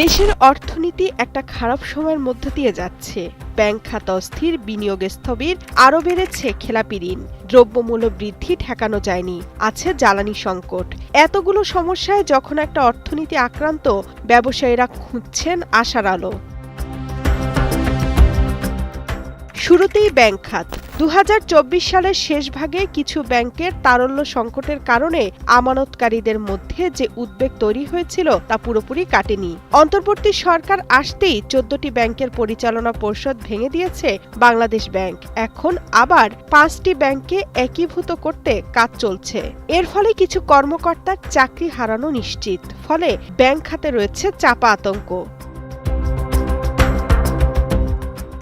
দেশের অর্থনীতি একটা খারাপ সময়ের মধ্য দিয়ে যাচ্ছে। ব্যাংক খাত অস্থির, বিনিয়োগ স্থবির, আরও বেড়েছে খেলাপি ঋণ। দ্রব্যমূল্য বৃদ্ধি ঠেকানো যায়নি, আছে জ্বালানি সংকট। এতগুলো সমস্যায় যখন একটা অর্থনীতি আক্রান্ত, ব্যবসায়ীরা খুঁজছেন আশার আলো। শুরুতেই ব্যাংক খাত। দু হাজার চব্বিশ সালের শেষ ভাগে কিছু ব্যাংকের তারল্য সংকটের কারণে আমানতকারীদের মধ্যে যে উদ্বেগ তৈরি হয়েছিল তা পুরোপুরি কাটেনি। অন্তর্বর্তী সরকার আসতেই চোদ্দটি ব্যাংকের পরিচালনা পর্ষদ ভেঙে দিয়েছে বাংলাদেশ ব্যাংক। এখন আবার পাঁচটি ব্যাংকে একীভূত করতে কাজ চলছে। এর ফলে কিছু কর্মকর্তার চাকরি হারানো নিশ্চিত। ফলে ব্যাংক খাতে রয়েছে চাপা আতঙ্ক।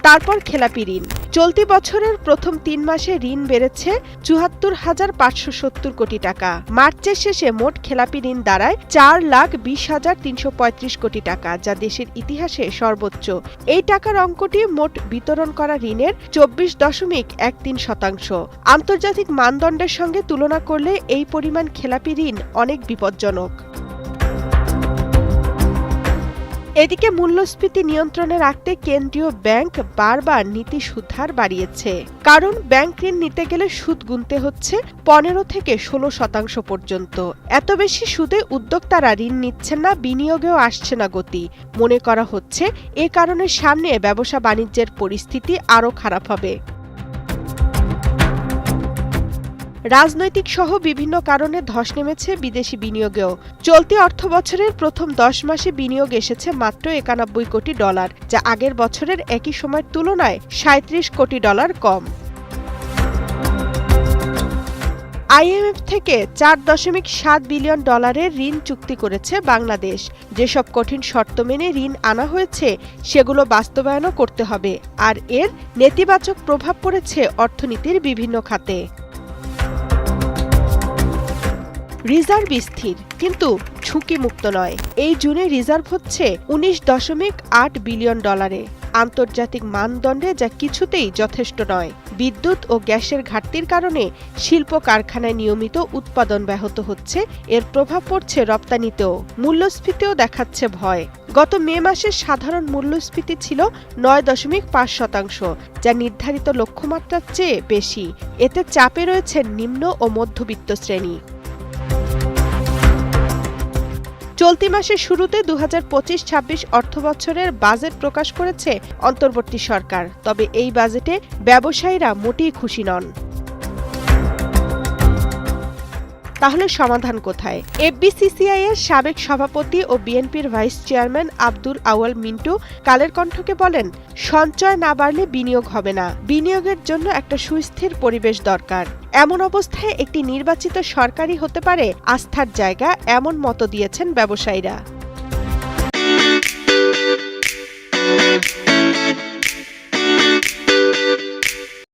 তারপর খেলাপি ঋণ। চলতি বছরের প্রথম তিন মাসে ঋণ বেড়েছে চুয়াত্তর হাজার পাঁচশো সত্তর কোটি টাকা। মার্চের শেষে মোট খেলাপি ঋণ দাঁড়ায় চার লাখ বিশ হাজার তিনশো পঁয়ত্রিশ কোটি টাকা, যা দেশের ইতিহাসে সর্বোচ্চ। এই টাকার অঙ্কটি মোট বিতরণ করা ঋণের চব্বিশ দশমিক এক তিন শতাংশ। আন্তর্জাতিক মানদণ্ডের সঙ্গে তুলনা করলে এই পরিমাণ খেলাপি ঋণ অনেক বিপজ্জনক। এদিকে মূল্যস্ফীতি নিয়ন্ত্রণে রাখতে কেন্দ্রীয় ব্যাংক বারবার নীতি সুধার বাড়িয়েছে। কারণ ব্যাংক ঋণ নিতে গেলে সুদ গুনতে হচ্ছে পনেরো থেকে ষোলো শতাংশ পর্যন্ত। এত বেশি সুদে উদ্যোক্তারা ঋণ নিচ্ছেন না, বিনিয়োগেও আসছে না গতি। মনে করা হচ্ছে, এ কারণে সামনে ব্যবসা বাণিজ্যের পরিস্থিতি আরও খারাপ হবে। রাজনৈতিক সহ বিভিন্ন কারণে ধস নেমেছে বিদেশি বিনিয়োগেও। চলতি অর্থ বছরের প্রথম দশ মাসে বিনিয়োগ এসেছে মাত্র একানব্বই কোটি ডলার, যা আগের বছরের একই সময়ের তুলনায় সাঁত্রিশ কোটি ডলার কম। আইএমএফ থেকে চার দশমিক সাত বিলিয়ন ডলারের ঋণ চুক্তি করেছে বাংলাদেশ। যেসব কঠিন শর্ত মেনে ঋণ আনা হয়েছে, সেগুলো বাস্তবায়নও করতে হবে, আর এর নেতিবাচক প্রভাব পড়েছে অর্থনীতির বিভিন্ন খাতে। রিজার্ভ স্থির, কিন্তু ঝুঁকি মুক্ত নয়। এই জুনে রিজার্ভ হচ্ছে উনিশ দশমিক আট বিলিয়ন ডলারে। আন্তর্জাতিক মানদণ্ডে যা কিছুতেই যথেষ্ট নয়। বিদ্যুৎ ও গ্যাসের ঘাটতির কারণে শিল্প কারখানায় নিয়মিত উৎপাদন ব্যাহত হচ্ছে, এর প্রভাব পড়ছে রপ্তানিতেও। মূল্যস্ফীতিও দেখাচ্ছে ভয়। গত মে মাসের সাধারণ মূল্যস্ফীতি ছিল নয় দশমিক পাঁচ শতাংশ, যা নির্ধারিত লক্ষ্যমাত্রার চেয়ে বেশি। এতে চাপে রয়েছে নিম্ন ও মধ্যবিত্ত শ্রেণি। চলতি মাসের শুরুতে দু হাজার পঁচিশ ছাব্বিশ অর্থবছরের বাজেট প্রকাশ করেছে অন্তর্বর্তী সরকার। তবে এই বাজেটে ব্যবসায়ীরা মোটেই খুশি নন। তাহলে সমাধান কোথায়? এফবিসিসিআই এর সাবেক সভাপতি ও বিএনপির ভাইস চেয়ারম্যান আব্দুল আওয়াল মিন্টু কালের কণ্ঠকে বলেন, সঞ্চয় না বাড়লে বিনিয়োগ হবে না। বিনিয়োগের জন্য একটা সুস্থির পরিবেশ দরকার। এমন অবস্থায় একটি নির্বাচিত সরকারই হতে পারে আস্থার জায়গা, এমন মত দিয়েছেন ব্যবসায়ীরা।